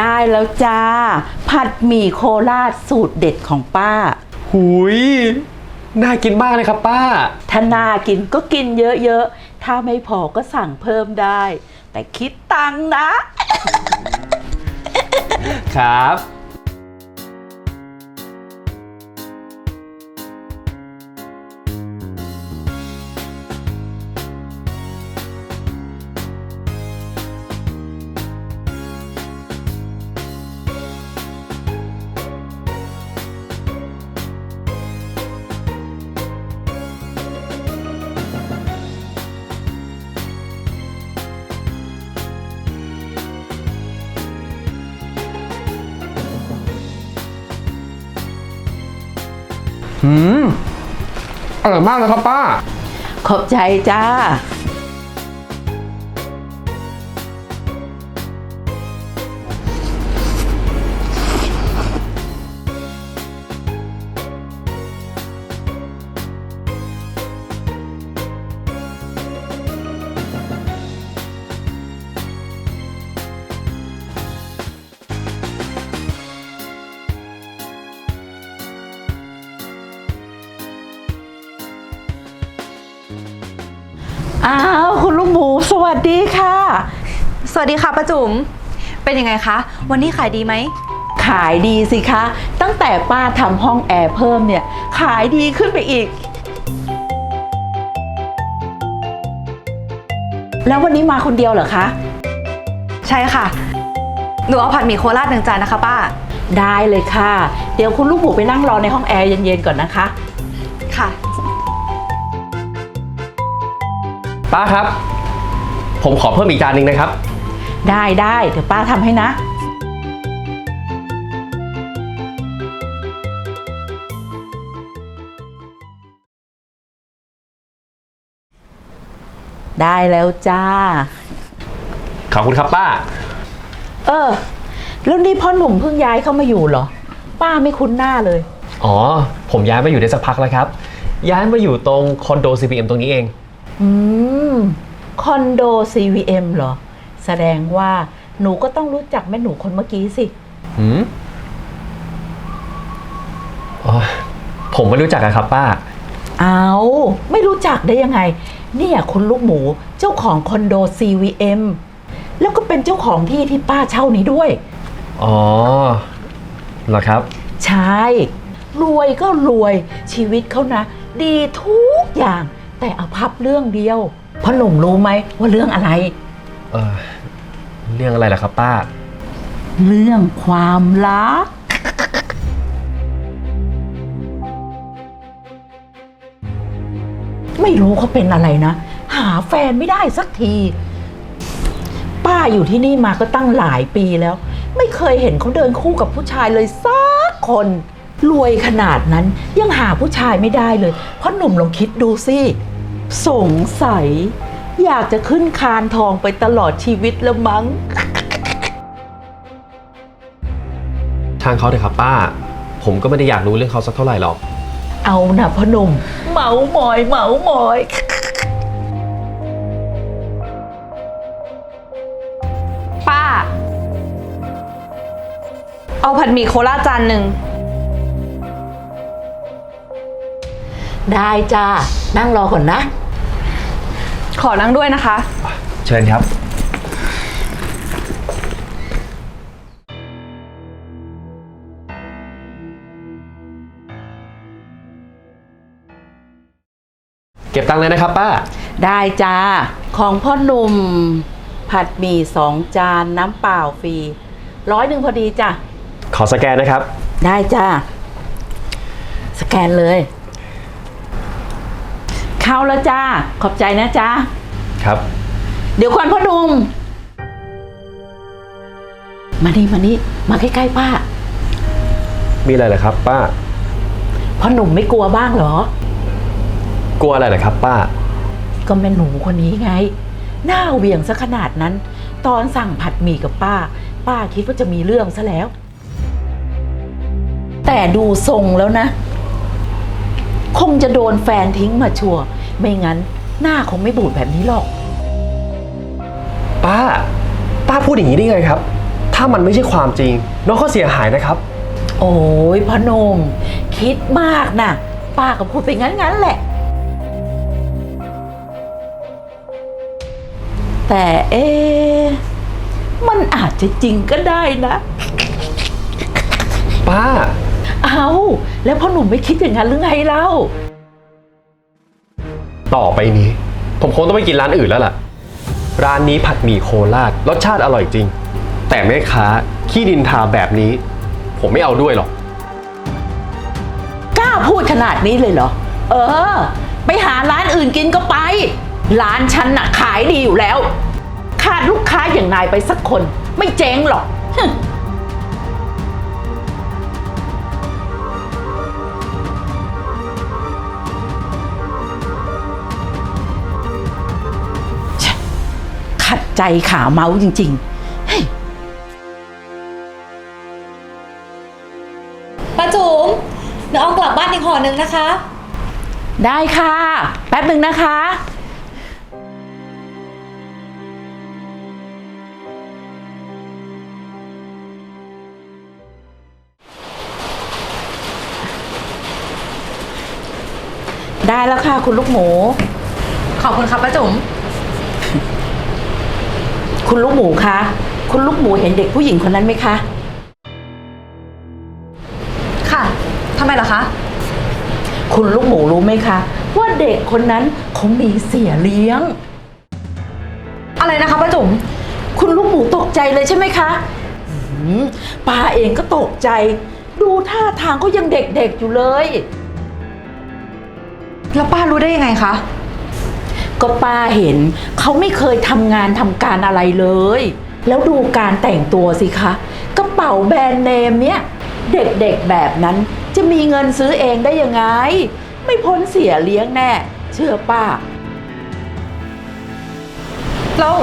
ได้แล้วจ้า ผัดหมี่โคราชสูตรเด็ดของป้า หุยน่ากินมากเลยครับป้า ถ้านากินก็กินเยอะๆ ถ้าไม่พอก็สั่งเพิ่มได้ แต่คิดตังค์นะ ครับ อร่อยมากเลยครับป้า ขอบใจจ้า อ้าวคุณลูกหมูสวัสดีค่ะ สวัสดีค่ะป้าจุ๋ม เป็นยังไงคะ วันนี้ขายดีไหม ขายดีสิคะ ตั้งแต่ป้าทำห้องแอร์เพิ่มเนี่ย ขายดีขึ้นไปอีก แล้ววันนี้มาคนเดียวเหรอคะ ใช่ค่ะ หนูเอาผัดหมี่โคราชหนึ่งจานนะคะป้า ได้เลยค่ะ เดี๋ยวคุณลูกหมูไปนั่งรอในห้องแอร์เย็นๆก่อนนะคะ ค่ะ ป้าครับ ผมขอเพิ่มอีกจานหนึ่งนะครับ ได้ได้เดี๋ยวป้าทำให้นะ ได้แล้วจ้า ขอบคุณครับป้า เออ แล้วนี่พ่อหนุ่มเพิ่งย้ายเข้ามาอยู่เหรอ ป้าไม่คุ้นหน้าเลย อ๋อ ผมย้ายมาอยู่ได้สักพักแล้วครับ ย้ายมาอยู่ตรงคอนโด CPM ตรงนี้เอง อืมคอนโด CVM เหรอ แสดงว่าหนูก็ต้องรู้จักแม่หนูคนเมื่อกี้สิ หืมอ๋อผมไม่รู้จักอะครับป้า เอาไม่รู้จักได้ยังไง เนี่ยคุณลูกหมูเจ้าของคอนโด CVM แล้วก็เป็นเจ้าของที่ที่ป้าเช่านี้ด้วย อ๋อเหรอครับ ใช่ รวยก็รวยชีวิตเขานะ ดีทุกอย่าง แต่อภัพเรื่องเดียวพ่อหนุ่มรู้ไหมว่าเรื่องอะไร เออเรื่องอะไรล่ะครับป้า เรื่องความรัก ไม่รู้เขาเป็นอะไรนะ หาแฟนไม่ได้สักที ป้าอยู่ที่นี่มาก็ตั้งหลายปีแล้ว ไม่เคยเห็นเขาเดินคู่กับผู้ชายเลยสักคน รวยขนาดนั้นยังหาผู้ชายไม่ได้เลย เพราะหนุ่มลองคิดดูสิ สงสัย อยากจะขึ้นคานทองไปตลอดชีวิตแล้วมั้งทางเขาเถอะครับป้า ผมก็ไม่ได้อยากรู้เรื่องเขาสักเท่าไหร่หรอก เอานะพ่อหนุ่มเหมาหมอยเหมาหมอย ป้า เอาผัดหมี่โคราชจานหนึ่ง ได้จ้า นั่งรอก่อนนะ ขอนั่งด้วยนะคะ เชิญครับ เก็บตังค์เลยนะครับป้า ได้จ้า ของพ่อหนุ่ม ผัดหมี่สองจานน้ำเปล่าฟรีร้อยหนึ่งพอดีจ้ะ ขอสแกนนะครับ ได้จ้า สแกนเลย เข้าแล้วจ้า ขอบใจนะจ้าครับ เดี๋ยวก่อนพ่อหนุ่มมานี่มานี่มาใกล้ๆป้า มีอะไรเหรอครับ ป้า พ่อหนุ่มไม่กลัวบ้างเหรอ กลัวอะไรเหรอครับ ป้า ก็แม่หนูคนนี้ไง หน้าเหวี่ยงซะขนาดนั้น ตอนสั่งผัดหมี่กับป้า ป้าคิดว่าจะมีเรื่องซะแล้ว แต่ดูทรงแล้วนะ คงจะโดนแฟนทิ้งมาชัวร์ ไม่งั้น หน้าคงไม่บูดแบบนี้หรอก ป้า ป้าพูดอย่างนี้ได้ไงครับ ถ้าถ้ามันไม่ใช่ความจริง น้องก็เสียหายนะครับ โอ้ยพอหนม คิดมากนะป้าก็พูดไปงั้นๆแหละ แต่เอ๊ะมันอาจจะจริงก็ได้นะ ป้า เอาแล้วพ่อหนุ่มไม่คิดอย่างนั้นหรือไงเล่า ต่อไปนี้ ผมคงต้องไปกินร้านอื่นแล้วล่ะ ร้านนี้ผัดหมี่โคราชรสชาติอร่อยจริง แต่แม่ค้าขี้ดินทาแบบนี้ ผมไม่เอาด้วยหรอก กล้าพูดขนาดนี้เลยเหรอ เออ ไปหาร้านอื่นกินก็ไป ร้านฉันน่ะขายดีอยู่แล้ว ขาดลูกค้าอย่างนายไปสักคน ไม่เจ๊งหรอก ใจขาเมาจริง ๆ เฮ้ยป้าจุ๋มเดี๋ยวเอากลับบ้านอีกห่อหนึ่งนะคะ ได้ค่ะ แป๊บหนึ่งนะคะ ได้แล้วค่ะคุณลูกหมู ขอบคุณครับป้าจุ๋ม คุณลูกหมูคะ คุณลูกหมูเห็นเด็กผู้หญิงคนนั้นไหมคะ ค่ะ ทำไมล่ะคะ คุณลูกหมูรู้ไหมคะ ว่าเด็กคนนั้นเขามีเสียเลี้ยง อะไรนะคะป้าจุ๋ม คุณลูกหมูตกใจเลยใช่ไหมคะหืมป้าเองก็ตกใจ ดูท่าทางก็ยังเด็กๆอยู่เลย แล้วป้ารู้ได้ยังไงคะ ก็ป้าเห็น เขาไม่เคยทำงานทำการอะไรเลย แล้วดูการแต่งตัวสิคะกระเป๋าแบรนด์เนมเนี้ยเด็กๆแบบนั้นจะมีเงินซื้อเองได้ยังไง ไม่พ้นเสียเลี้ยงแน่ เชื่อป้า แล้ว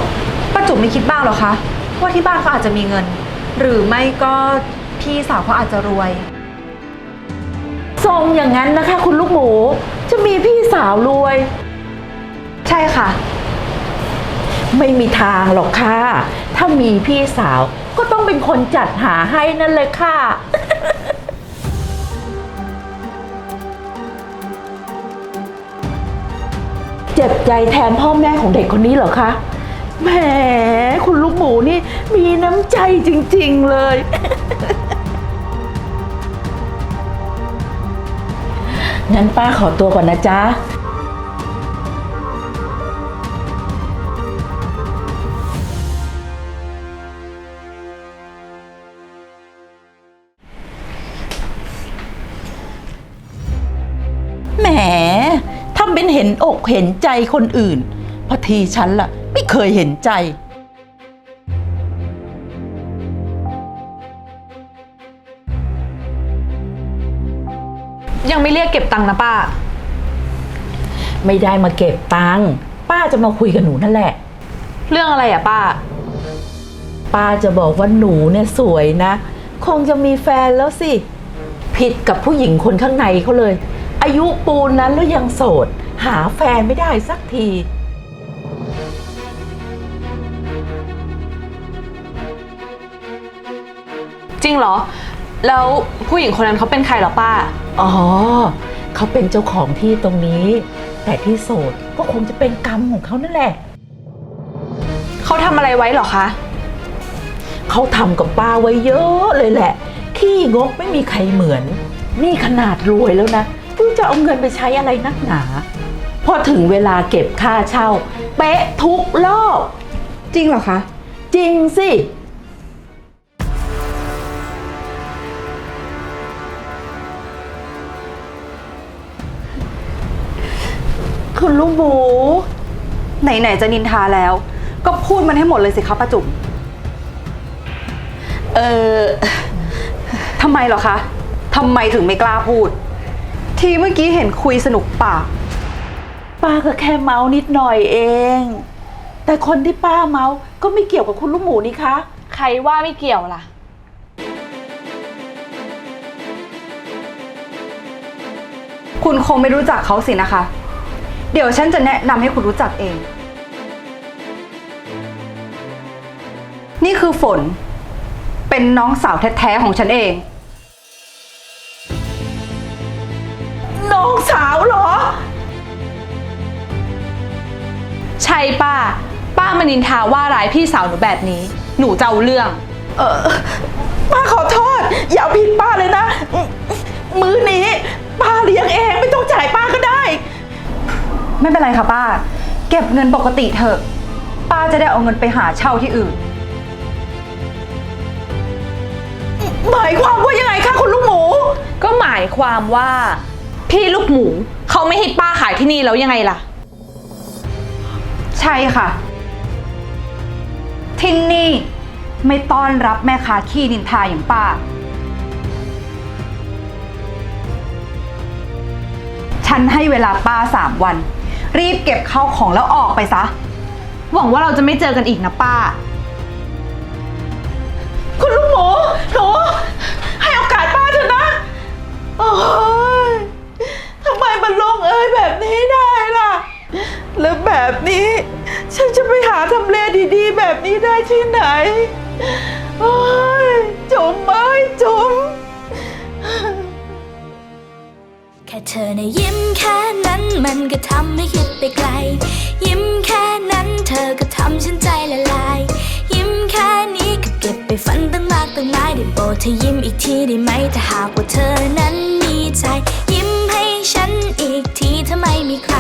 ป้าจุ๋มไม่คิดบ้างเหรอคะ ว่าที่บ้านเขาอาจจะมีเงิน หรือไม่ก็พี่สาวเขาอาจจะรวย ทรงอย่างนั้นนะคะ คุณลูกหมู จะมีพี่สาวรวย ใช่ค่ะ ไม่มีทางหรอกค่ะ ถ้ามีพี่สาวก็ต้องเป็นคนจัดหาให้นั่นเลยค่ะ เจ็บใจแทนพ่อแม่ของเด็กคนนี้เหรอคะแหมคุณลูกหมูนี่มีน้ำใจจริงๆเลย งั้นป้าขอตัวก่อนนะจ๊ะ เป็นเห็นอกเห็นใจคนอื่นเพอทีฉันล่ะ ไม่เคยเห็นใจ ยังไม่เรียกเก็บตังค์นะป้า ไม่ได้มาเก็บตังค์ป้าจะมาคุยกับหนูนั่นแหละ เรื่องอะไรอะป้า ป้าจะบอกว่าหนูเนี่ยสวยนะ คงจะมีแฟนแล้วสิ ผิดกับผู้หญิงคนข้างในเขาเลย อายุปูนนั้นแล้วยังโสด หาแฟนไม่ได้สักที จริงเหรอ แล้วผู้หญิงคนนั้นเขาเป็นใครเหรอป้า อ๋อ เขาเป็นเจ้าของที่ตรงนี้ แต่ที่โสดก็คงจะเป็นกรรมของเขานั่นแหละ เขาทำอะไรไว้เหรอคะ เขาทำกับป้าไว้เยอะเลยแหละ ขี้งกไม่มีใครเหมือน นี่ขนาดรวยแล้วนะไม่รู้จะเอาเงินไปใช้อะไรนักหนา พอถึงเวลาเก็บค่าเช่า เป๊ะทุกรอบ จริงเหรอคะ จริงสิ คุณลุงหมู ไหน ๆ จะนินทาแล้ว ก็พูดมันให้หมดเลยสิคะป้าจุ๋มเออทำไมเหรอคะทำไมถึงไม่กล้าพูด ทีเมื่อกี้เห็นคุยสนุกปาก ป้าก็แค่เมานิดหน่อยเอง แต่คนที่ป้าเมาก็ไม่เกี่ยวกับคุณลูกหมูนี่คะ ใครว่าไม่เกี่ยวล่ะ คุณคงไม่รู้จักเขาสินะคะ เดี๋ยวฉันจะแนะนำให้คุณรู้จักเอง นี่คือฝน เป็นน้องสาวแท้ๆของฉันเอง ป้ามานินทาว่าร้ายพี่สาวหนูแบบนี้ หนูจะเอาเรื่อง เออป้าขอโทษ อย่าเอาผิดป้าเลยนะ มื้อนี้ ป้าเลี้ยงเองไม่ต้องจ่ายป้าก็ได้ ไม่เป็นไรค่ะป้า เก็บเงินปกติเถอะ ป้าจะได้เอาเงินไปหาเช่าที่อื่น หมายความว่ายังไงคะคุณลูกหมู ก็หมายความว่า พี่ลูกหมูเขาไม่ให้ป้าขายที่นี่แล้วยังไงล่ะ ใช่ค่ะ ที่นี่ไม่ต้อนรับแม่ค้าขี้นินทาอย่างป้า ฉันให้เวลาป้าสามวัน รีบเก็บเข้าของแล้วออกไปซะ หวังว่าเราจะไม่เจอกันอีกนะป้า คุณลูกหมูหนูให้โอกาสป้าเถอะนะ โอ้ยทำไมมันลงเอยแบบนี้ได้ล่ะ แล้วแบบนี้ ฉันจะไปหาทำเลดีๆ แบบนี้ได้ที่ไหนโอ้ยจุ๋มไอ้จุ๋มแค่เธอในยิ้มแค่นั้นมันก็ทำให้คิดไปไกล ยิ้มแค่นั้นเธอก็ทำฉันใจละลาย ยิ้มแค่นี้ก็เก็บไปฝันตั้งมากตั้งหลายได้โปรดเธอยิ้มอีกทีได้ไหมถ้าหากว่าเธอนั้นมีใจ ยิ้มให้ฉันอีกทีถ้าไม่มีใคร